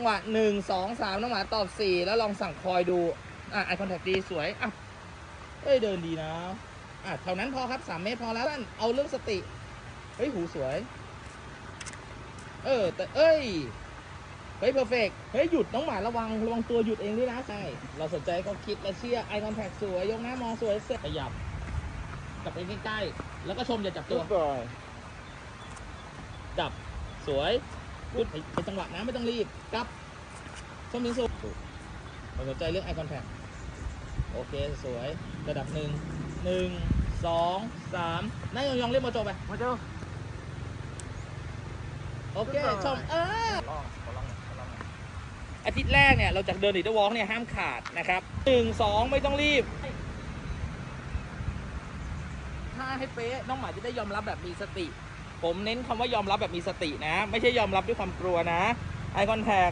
จังหวะหนึ่งสองสามน้องหมาตอบสี่แล้วลองสั่งคอยดู อะไอคอนแทคดีสวย อะ เอ้ยเดินดีนะ อะเท่านั้นพอครับสามเมตรพอแล้วท่านเอาเรื่องสติ เฮ้ย หูสวย เออ แต่เอ้ย เฮ้ยเพอร์เฟกเฮ้ย หยุดน้องหมาระวัง ระวังตัวหยุดเองด้วยนะ ใช่ เราสนใจก็คิดและเชื่อไอคอนแทคสวย ยกหน้ามองสวยเสร็จขยับกลับไปใกล้ๆแล้วก็ชมอย่าจับตัว จับ สวย พุดไอ้จังหวะนะไม่ต้องรีบกลับชมยิงสุดเราสนใจเรื่อง eye contact โอเคสวยระดับหนึ่งหนึ่งสองสามนั่งยองๆเล่นโมโจไปมาเจ้าโอเคชมเอออาทิตย์แรกเนี่ยเราจากเดินดิจิทัลวอล์กเนี่ยห้ามขาดนะครับหนึ่งสองไม่ต้องรีบถ้าให้เป๊ะน้องหมาจะได้ยอมรับแบบมีสติ ผมเน้นคำว่ายอมรับแบบมีสตินะ ไม่ใช่ยอมรับด้วยความกลัวนะไอคอนแทค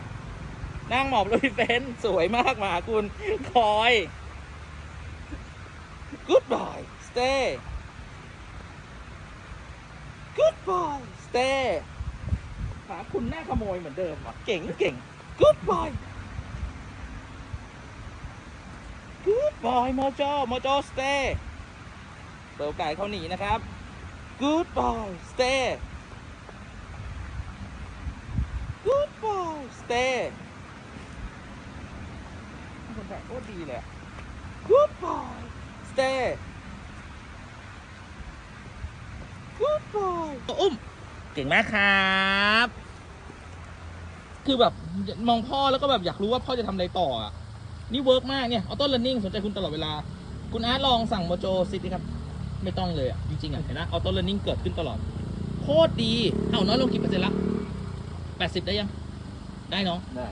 นั่งหมอบลุยเฟนสวยมากหมาคุณ คอย good boy stay good boy stay หาคุณหน้าขโมยเหมือนเดิมว่ะเก่งเก่ง good boy good boy โมโจโมโจ stay เปิดโอกาสเขาหนีนะครับ good boy stay good boy stay คนแบบโคตรดีเลยอะ good boy stay good boy อุ้มเก่งมากครับ คือแบบมองพ่อแล้วก็แบบอยากรู้ว่าพ่อจะทำอะไรต่ออะ นี่เวิร์กมากเนี่ย ออโต้เ e นนิ่งสนใจคุณตลอดเวลา คุณอาร์ตลองสั่งโมโจซิตี้ครับ ไม่ต้องเลยอะ จริงๆอะเห็นนะออโต้เรียนนิ่งเกิดขึ้นตลอด โคตรดี เอาน้อยลงกี่เปอร์เซ็นต์ละแปดสิบได้ยัง ได้เนาะได้